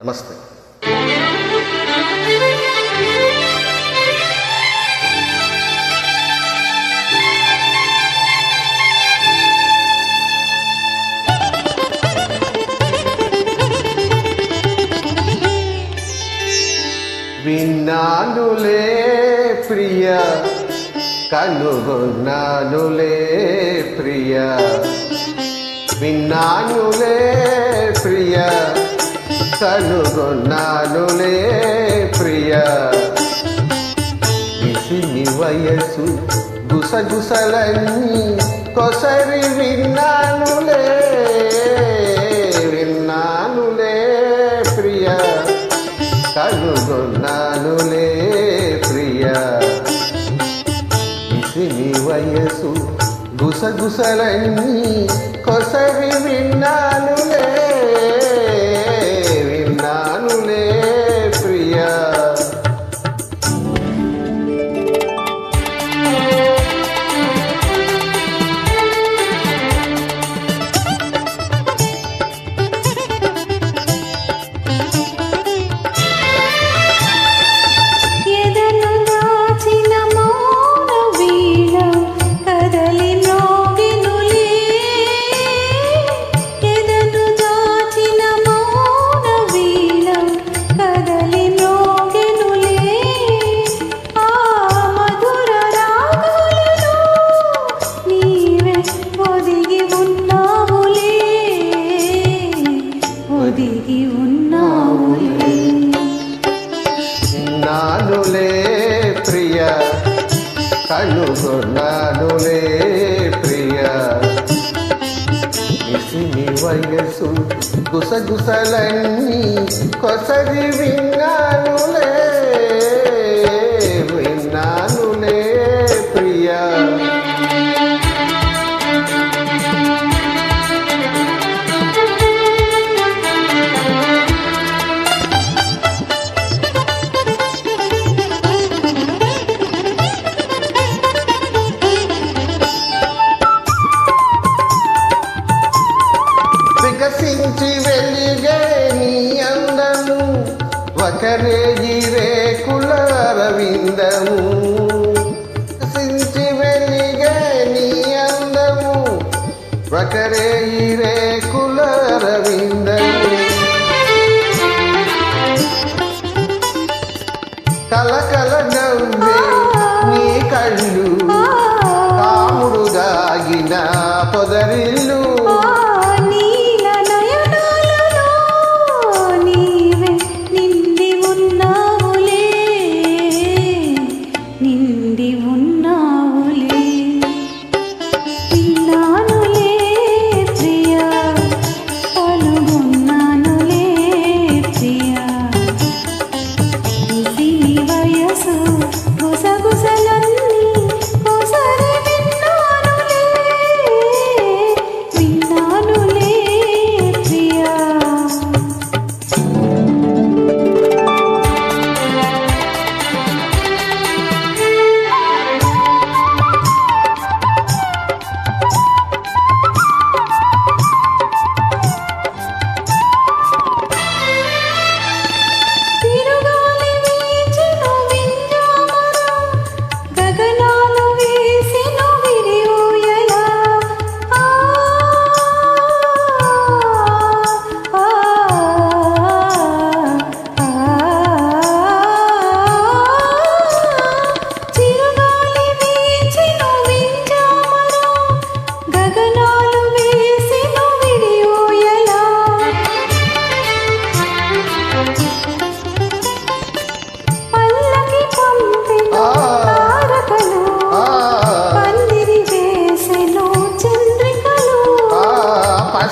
నమస్తే. విన్నానులే ప్రియ కనుగొన్నానులే ప్రియ. విన్నానులే కనుగొన్నానులే ప్రియ. ఇసిని వయసు గుసగుసలన్నీ కొసరి విన్నానులే విన్నానులే ప్రియ. కనుగొన్నానులే ప్రియ. ఇసిని వయసు గుసగుసలన్నీ ఒదిగి ఉన్నావు. నానులే ప్రియ కనుగొన్నానులే ప్రియ. ఇసిని వయసు గుసగుసలన్నీ కొసగి విన్నానులే ఒకరేజి రేకుల రవిందము. వికసించి వెలిగే నీ అందము. ఒకరేజి రేకుల రవిందము. కలకల గౌ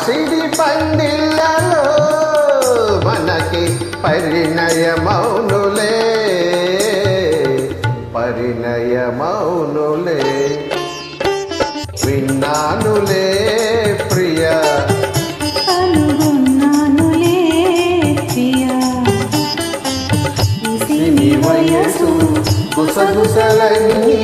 పసిడి పందిళ్ళలో మనకి పరిణయమౌనులే. పరిణయమౌనులే. విన్నానులే ప్రియ. ప్రియా. వయసు గుసగుసలన్నీ